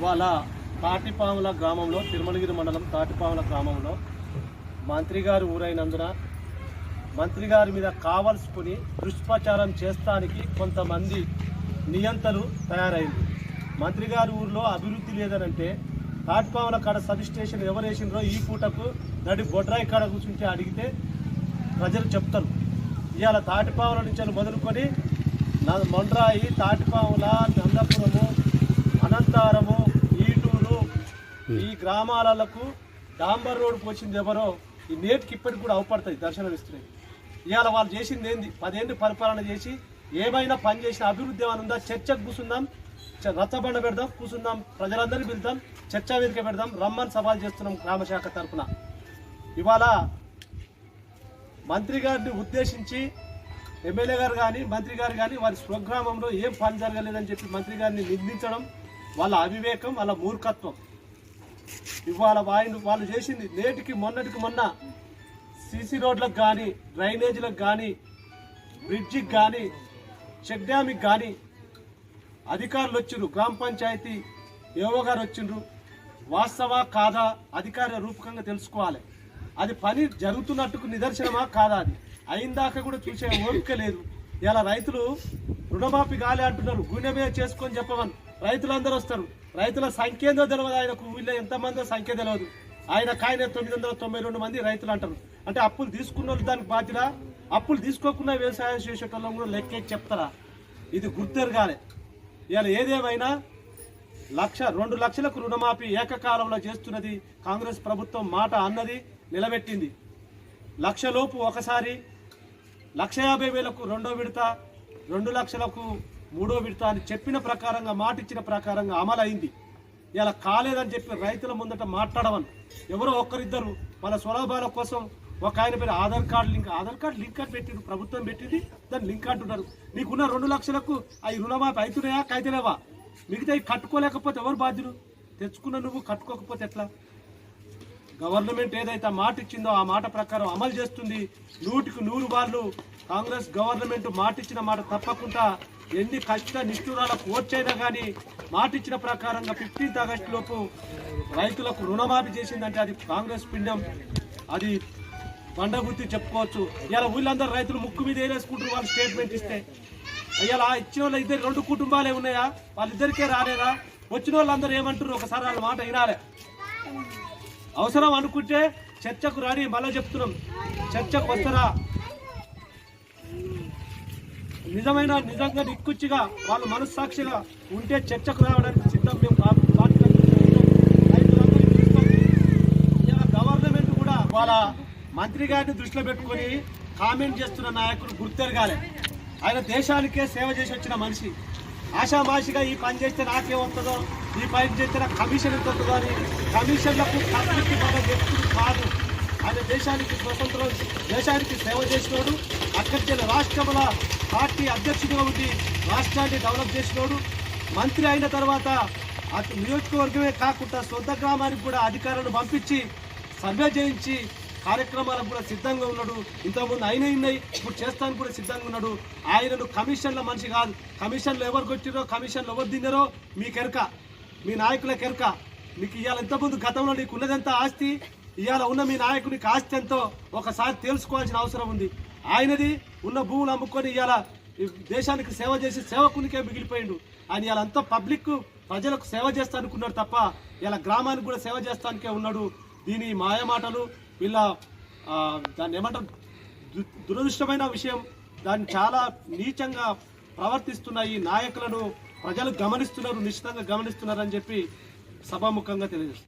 ఇవాళ తాటిపాముల గ్రామంలో తిరుమలగిరి మండలం తాటిపాముల గ్రామంలో మంత్రి గారు ఊరైనందున మంత్రి గారి మీద కావలసుకుని దుష్ప్రచారం చేస్తానికి కొంతమంది నియంతలు తయారైంది. మంత్రి గారి ఊరిలో అభివృద్ధి లేదనంటే తాటిపాముల కాడ సబ్ స్టేషన్ ఎవరు ఈ పూటకు నడి బొడ్రాయి కాడ కూర్చుంటే అడిగితే ప్రజలు చెప్తారు. ఇవాళ తాటిపాముల నుంచి మొదలుకొని మండ్రాయి తాటిపాముల నందపురము అనంతారము ఈటూరు ఈ గ్రామాలకు డాంబర్ రోడ్డుకు వచ్చింది ఎవరో ఈ నేటికి ఇప్పటికి కూడా అవపడతాయి దర్శనం ఇస్తున్నాయి. ఇవాళ వాళ్ళు చేసింది ఏంది? పదేళ్ళు పరిపాలన చేసి ఏమైనా పని చేసిన అభివృద్ధి ఏమైనా ఉందా? చర్చకు కూర్చుందాం రచ్చబండ పెడదాం కూర్చుందాం ప్రజలందరినీ పిలుద్దాం చర్చా వేదిక పెడదాం రమ్మని సవాల్ చేస్తున్నాం గ్రామ శాఖ తరఫున ఇవాళ మంత్రి గారిని ఉద్దేశించి ఎమ్మెల్యే గారు కానీ మంత్రి గారు కానీ వారి స్వగ్రామంలో ఏం పని జరగలేదని చెప్పి మంత్రి గారిని నిందించడం వాళ్ళ అవివేకం వాళ్ళ మూర్ఖత్వం. ఇవాళ వాయిని వాళ్ళు చేసింది నేటికి మొన్నటికి మొన్న సీసీ రోడ్లకు కానీ డ్రైనేజీలకు కానీ బ్రిడ్జికి కానీ చెక్ డ్యామ్కి కానీ అధికారులు వచ్చిండ్రు గ్రామ పంచాయతీ ఏవో గారు వచ్చిండ్రు వాస్తవా కాదా? అధికార రూపకంగా తెలుసుకోవాలి. అది పని జరుగుతున్నట్టుకు నిదర్శనమా కాదా అది? అయిందాక కూడా చూసే ఓపిక లేదు. ఇలా రైతులు రుణమాఫీ కాలే అంటున్నారు. గుండె మీద చేసుకొని చెప్పమని. రైతులందరూ వస్తారు. రైతుల సంఖ్య ఏందో తెలియదు ఆయనకు ఊళ్ళో ఎంతమందో సంఖ్య తెలియదు ఆయన కాయన తొమ్మిది వందల తొంభై రెండు మంది రైతులు అంటారు. అంటే అప్పులు తీసుకున్న వాళ్ళు దానికి బాధ్యత అప్పులు తీసుకోకుండా వ్యవసాయం చేసేటోళ్ళం కూడా లెక్కే చెప్తారా? ఇది గుర్తెరగాలి. ఇవాళ ఏదేమైనా లక్ష రెండు లక్షలకు రుణమాఫీ ఏకకాలంలో చేస్తున్నది కాంగ్రెస్ ప్రభుత్వం మాట అన్నది నిలబెట్టింది. లక్షలోపు ఒకసారి లక్ష యాభై వేలకు రెండో విడత రెండు లక్షలకు మూడో విడత అని చెప్పిన ప్రకారంగా మాట ఇచ్చిన ప్రకారంగా అయింది ఇలా కాలేదని చెప్పి రైతుల ముందట మాట్లాడమని. ఎవరో ఒక్కరిద్దరు వాళ్ళ స్వలాభాల కోసం ఒక ఆయన పేరు Aadhaar card link Aadhaar card link అని పెట్టిండు ప్రభుత్వం పెట్టింది దాన్ని లింక్ అంటున్నారు. నీకున్న రెండు లక్షలకు అవి రుణమాఫీ అవుతున్నాయా కైతలేవా? మిగతా కట్టుకోలేకపోతే ఎవరు బాధ్యులు? తెచ్చుకున్న నువ్వు కట్టుకోకపోతే ఎట్లా? గవర్నమెంట్ ఏదైతే ఆ మాట ఇచ్చిందో ఆ మాట ప్రకారం అమలు చేస్తుంది. నూటికి నూరు వాళ్ళు కాంగ్రెస్ గవర్నమెంట్ మాట ఇచ్చిన మాట తప్పకుండా ఎన్ని కష్ట నిష్ఠురాలకు ఓర్చైనా కానీ మాటిచ్చిన ప్రకారంగా ఫిఫ్టీన్త్ ఆగస్టు లోపు రైతులకు రుణమాఫీ చేసిందంటే అది కాంగ్రెస్ పిండం. అది బండగుర్తి చెప్పుకోవచ్చు. ఇలా ఊళ్ళందరూ రైతులు ముక్కు మీద వేసుకుంటారు వాళ్ళు స్టేట్మెంట్ ఇస్తే. అయ్యాల ఇచ్చిన వాళ్ళ ఇద్దరు రెండు కుటుంబాలే ఉన్నాయా? వాళ్ళిద్దరికే రాలేదా? వచ్చిన వాళ్ళందరూ ఏమంటారు ఒకసారి వాళ్ళ మాట వినాలే. అవసరం అనుకుంటే చర్చకు రాని మళ్ళీ చెప్తున్నాం. చర్చకు వస్తారా? నిజమైన నిజంగా నిక్కుచ్చిగా వాళ్ళు మనస్సాక్షిగా ఉంటే చర్చకు రావడానికి సిద్ధం మేము కా- గవర్నమెంట్ కూడా వాళ్ళ మంత్రి గారిని దృష్టిలో పెట్టుకొని కామెంట్ చేస్తున్న నాయకుడు గుర్తెరగాలి. ఆయన దేశానికే సేవ చేసి వచ్చిన మనిషి. ఆషామాషిగా ఈ పని చేస్తే నాకే వస్తుందో ఈ పని చేస్తే నాకు కమిషన్ ఎంత వస్తుందో అని కమిషన్లకు వ్యక్తులు కాదు ఆయన దేశానికి స్వతంత్రం దేశానికి సేవ చేసినోడు అక్కడికి నుంచి రాష్ట్రముల పార్టీ అధ్యక్షుడిగా ఉండి రాష్ట్రాన్ని డెవలప్ చేసినోడు మంత్రి అయిన తర్వాత అటు నియోజకవర్గమే కాకుండా సొంత గ్రామానికి కూడా అధికారులను పంపించి సర్వే చేయించి కార్యక్రమాలకు కూడా సిద్ధంగా ఉన్నాడు. ఇంతకుముందు ఆయన ఉన్నాయి ఇప్పుడు చేస్తానికి కూడా సిద్ధంగా ఉన్నాడు. ఆయనను కమిషన్ల మనిషి కాదు. కమిషన్లు ఎవరు కొట్టిరో కమిషన్లు ఎవరు దిందరో మీ కెరక మీ నాయకుల కెరక. మీకు ఇవాళ ఇంతకుముందు గతంలో నీకు ఉన్నదంతా ఆస్తి ఇవాళ ఉన్న మీ నాయకునికి ఆస్తి ఎంతో ఒకసారి తెలుసుకోవాల్సిన అవసరం ఉంది. ఆయనది ఉన్న భూములు అమ్ముకొని ఇవాళ దేశానికి సేవ చేసి సేవకునికే మిగిలిపోయిండు. ఆయన ఇవాళ అంతా పబ్లిక్ ప్రజలకు సేవ చేస్తా అనుకున్నాడు తప్ప ఇలా గ్రామానికి కూడా సేవ చేస్తానికే ఉన్నాడు. దీని మాయమాటలు వీళ్ళ దాన్ని ఏమంటారు? దు- దురదృష్టమైన విషయం దాన్ని చాలా నీచంగా ప్రవర్తిస్తున్న ఈ నాయకులను. ప్రజలు గమనిస్తున్నారు నిశ్చితంగా గమనిస్తున్నారని చెప్పి సభాముఖంగా తెలియజేస్తారు